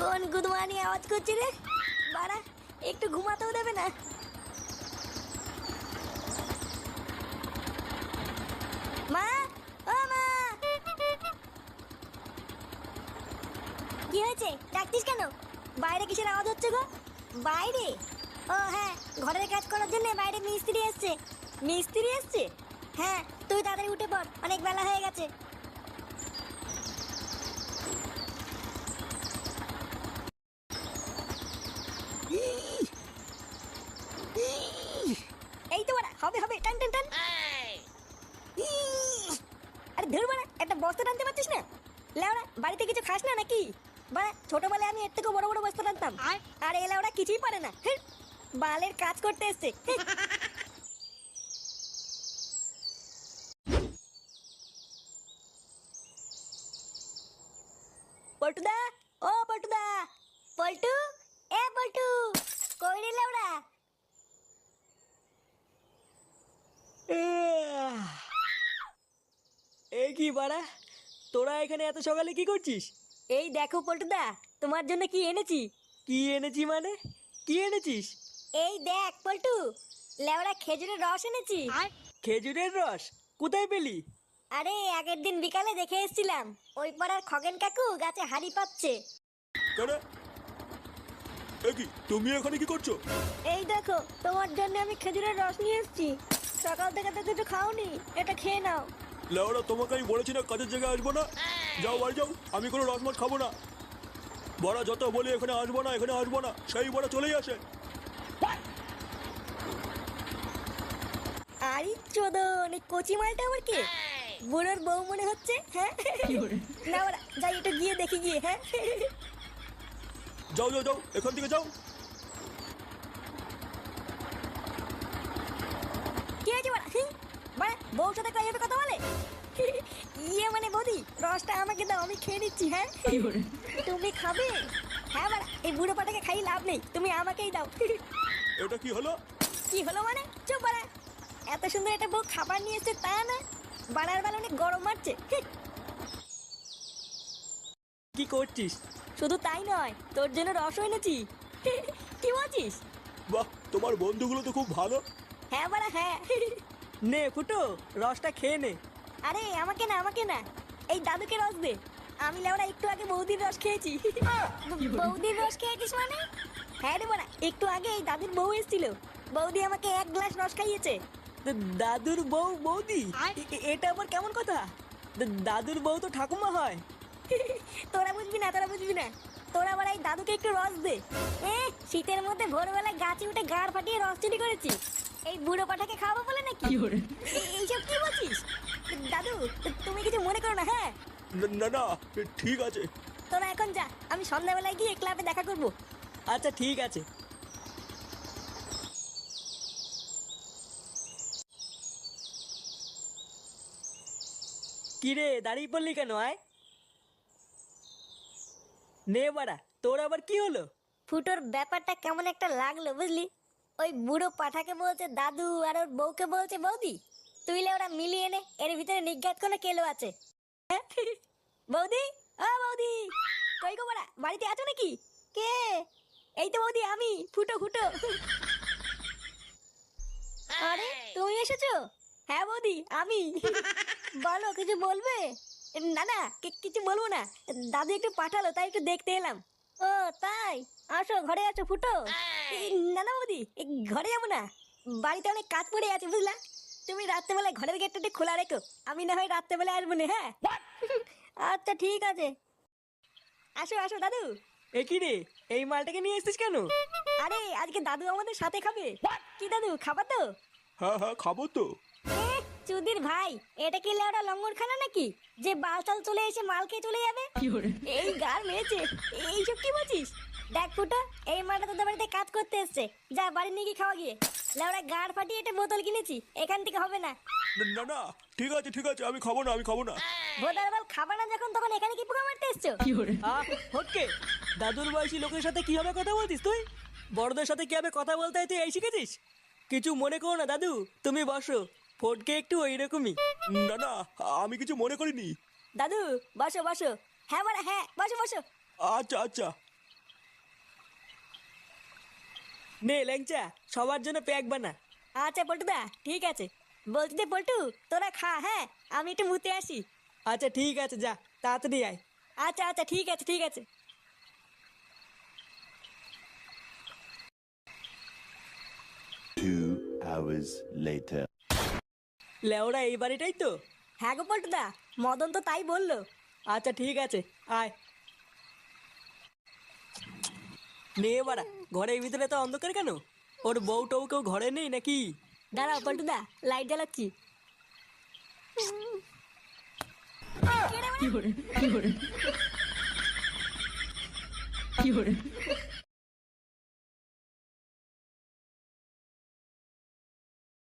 কোন গুদমানি আওয়াজ করছে রে? বাড়া, একটু ঘুমাতেও দেবে না। মা, ও মা! কি হয়েছে? ডাকতিস কেন? বাইরে কিসের আওয়াজ হচ্ছে গো? বাইরে? ও হ্যাঁ ঘরের কাজ করার জন্য বাইরে মিস্ত্রি এসছে। মিস্ত্রি এসছে? হ্যাঁ তুই তাড়াতাড়ি উঠে পড়, অনেক বেলা হয়ে গেছে এই তো বাড়া হবে হবে টান টান টান ইস! আরে ধর বাড়া একটা বস্তা টানতে পারছিস না? লেওড়া বাড়িতে কিছু খাস না নাকি? বাড়া ছোটবেলায় আমি এর থেকে বড় বড় বস্তা টানতাম। আর? এ লেওড়া কিছুই পারে না। বালের কাজ করতে এসছে। পল্টুদা ও পল্টুদা। পল্টু এ পল্টু কই রে লেওড়া? এই কি বাড়া? তোরা এখানে এত সকালে কি করছিস? এই দেখো পল্টুদা তোমার জন্য কি এনেছি? কি এনেছি মানে? কি এনেছিস? এই দেখ পল্টু লেওড়া খেজুরের রস এনেছি। খেজুরের রস? কোথায় পেলি? আরে আগের দিন বিকালে দেখে এসেছিলাম। ওই পাড়ার খগেন কাকু গাছে হাড়ি পাচ্ছে কি তুমি এখানে কি করছ? এই দেখো তোমার জন্য আমি খেজুরের রস নিয়ে এসেছি। সকাল থেকে তো কিছু খাওনি এটা খেয়ে নাও। লেওড়া তোমাকে আমি বলেছি না কাজের জায়গায় আসব না। যাও বাড়ি যাও আমি কোনো রসমাস খাব না। বড় যত বলি এখানে আসব না এখানে আসব না সেই বড় চলেই আসে। আরে চোদন এই কচি মালটা আবার কে? বুড়োর বউ মনে হচ্ছে হ্যাঁ? না ওরা যাই একটু গিয়ে দেখি গিয়ে হ্যাঁ? যাও যাও যাও এখান থেকে যাও। কি হয়েছে বাড়া? বাড়া বউর সাথে কইভাবে কথা বলে? ইয়ে মানে বৌদি রসটা আমাকে দাও আমি খেয়ে নিচ্ছি হ্যাঁ? তুমি খাবে? হ্যাঁ বাড়া এই বুড়ো পাটাকে খাই লাভ নেই তুমি আমাকেই দাও। এটা কি হলো? কি হলো মানে? চুপ বাড়া এত সুন্দর একটা বউ খাবার নিয়ে এসছে তা না। বাড়ার বেলা অনেক গরম মারছে। কি করছিস? শুধু তাই নয় তোর জন্য রস এনেছি। কি বলছিস? বাহ তোমার বন্ধুগুলো তো খুব ভালো। হ্যাঁ বাড়া হ্যাঁ। নে ফুটো রসটা খেয়ে নে। আরে আমাকে না আমাকে না। এই দাদুকে রস দে। আমি লেওড়া একটু আগে বৌদির রস খেয়েছি। বৌদির রস খেয়েছিস মানে? হ্যাঁ রে বড়া একটু আগে এই দাদুর বউ এসেছিল। বৌদি আমাকে এক গ্লাস রস খাইয়েছে। দাদুর বউ বৌদি? এটা আবার কেমন কথা? দাদুর বউ তো ঠাকুমা হয়। তোরা বুঝবি না তোরা বুঝবি না। তোরা আবার এই দাদুকে একটু রস দে। এ শীতের মধ্যে ভোরবেলায় গাছে উঠে গাড় ফাটিয়ে রস চুরি করেছি এই বুড়ো পাঠাকে খাওয়াবো বলে নাকি? এ- এইসব কি বলছিস? দাদু তুমি কিছু মনে করো না হ্যাঁ? না- না না ঠিক আছে। তোরা এখন যা আমি সন্ধ্যাবেলায় গিয়ে ক্লাবে দেখা করব। আচ্ছা ঠিক আছে। কিরে দাঁড়িয়ে পড়লি কেন আয়? নে বাড়া তোর আবার কি হলো? ফুটোর ব্যাপারটা কেমন একটা লাগল বুঝলি? ওই বুড়ো পাঠাকে বলছে দাদু আর ওর বউকে বলছে বৌদি তুইলে ওরা মিলিয়ে নে এর ভিতরে নিজ্ঞাত কোনো কেলো আছে। হ্যাঁ? বৌদি? ও বৌদি! কই গো বড়া বাড়িতে আছো নাকি? কে? এই তো বৌদি আমি ফুটো ফুটো। আরে তুমি এসেছ? হ্যাঁ বৌদি আমি। বলো কিছু বলবে? না না কি- কিছু বলব না। দাদু একটু পাঠালো তাই একটু দেখতে এলাম। ও তাই? আসো ঘরে আছো ফুটো। এই, না না বৌদি ঘরে যাব না। বাড়িতে অনেক কাজ পড়ে আছে বুঝলা? তুমি রাত্রেবেলায় ঘরের গেটটা খোলা রেখো। আমি না হয় রাত্রেবেলায় আসব না হ্যাঁ? আচ্ছা ঠিক আছে। আসো আসো দাদু। এ কি রে? এই মালটাকে নিয়ে এসেছিস কেন? আরে আজকে দাদু আমাদের সাথে খাবে। কি দাদু খাবার তো? হ্যাঁ হ্যাঁ খাব তো। চুদির ভাই এটা কি লেওড়া লঙ্গর খানা নাকি? যে বালতাল চলে এসে মাল খেয়ে চলে যাবে? এই গার মেরেছে। এইসব কি বলছিস? দেখ ফুটো এই মালটা তোদের বাড়িতে কাজ করতে এসছে। যা বাড়ি নিয়ে গিয়ে খাওয়া গিয়ে। গাড় ফাটিয়ে একটা বোতল কিনেছি এখান থেকে হবে না। না- না ঠিক আছে ঠিক আছে আমি খাব না আমি খাব না। ভোদার বাল না যখন তখন এখানে কি পোকা মারতে এসছো? দাদুর বয়সী লোকের সাথে কীভাবে কথা বলতিস তুই? বড়দের সাথে কীভাবে কথা বলতে হয় তুই এই শিখেছিস? কিছু মনে করো না দাদু তুমি বসো ফটকে একটু ওইরকমই। না না আমি কিছু মনে করিনি। দাদু বসো বসো। হ্যাঁ বড়া হ্যাঁ বসো বসো। আচ্ছা আচ্ছা। নে ল্যাংচা সবার জন্য প্যাক বানা। আচ্ছা পল্টুদা ঠিক আছে। বলছি যে পল্টু তোরা খা হ্যাঁ? আমি একটু মুতে আসি। আচ্ছা ঠিক আছে যা তাড়াতাড়ি আয়। আচ্ছা আচ্ছা ঠিক আছে ঠিক আছে। Two hours later. লেওরা এই বাড়িটাই তো? হ্যাঁ গো পল্টুদা মদন তো তাই বলল। আচ্ছা ঠিক আছে আয়। নে বাড়া ঘরের ভিতরে তো অন্ধকার কেন? ওর বউ টৌ কেউ ঘরে নেই নাকি? দাঁড়া পাল্টু দা লাইট জ্বালাচ্ছি। কে রে বাড়া?